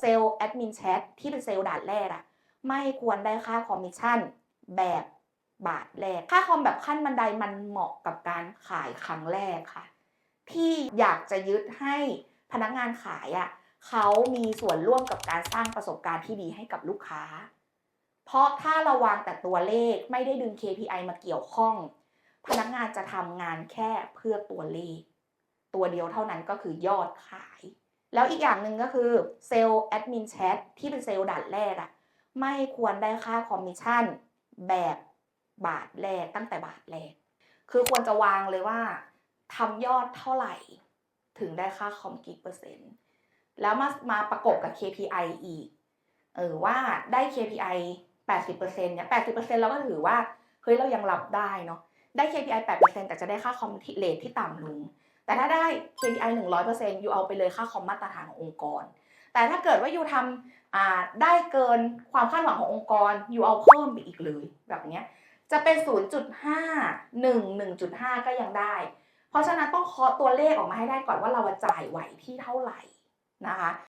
เซลล์แอดมินแชทที่เป็นเซลล์ด่านแรกอะไม่ควรได้ค่าคอมมิชชั่นแบบบาทแรก ค่าคอมแบบขั้นบันไดมันเหมาะกับการขายครั้งแรกค่ะ ที่อยากจะยึดให้พนักงานขายอะเขามีส่วนร่วมกับการสร้างประสบการณ์ที่ดีให้กับลูกค้า เพราะถ้าเราวางแต่ตัวเลขไม่ได้ดึง KPI มาเกี่ยวข้อง พนักงานจะทำงานแค่เพื่อตัวเลข ตัวเดียวเท่านั้นก็คือยอดขาย แล้วอีกอย่างหนึ่งก็คือเซลล์แอดมินแชทที่เป็นเซลล์ด่านแรกอะไม่ควรได้ค่าคอมมิชชั่นแบบบาทแรกตั้งแต่บาทแรก คือควรจะวางเลยว่าทำยอดเท่าไหร่ ถึงได้ค่าคอมกี่เปอร์เซ็นต์ แล้วมามาประกบกับ KPI อีก เออว่าได้ KPI 80%เนี่ย80%เราก็ถือว่าเฮ้ยเรายังรับได้เนาะได้ KPI 8%แต่จะได้ค่าคอมเลทที่ต่ำลง แต่ถ้าได้ KPI 100%อยู่เอาไปเลยค่าคอมมาตรฐานขององค์กร แต่ถ้าเกิดว่าอยู่ทำได้เกินความคาดหวังขององค์กรอยู่เอาเพิ่มไปอีกเลยแบบนี้จะเป็น 0.5 1 1.5 ก็ยังได้ เพราะฉะนั้นต้องเคาะตัวเลขออกมาให้ได้ก่อนว่าเราจ่ายไหวที่เท่าไหร่นะคะ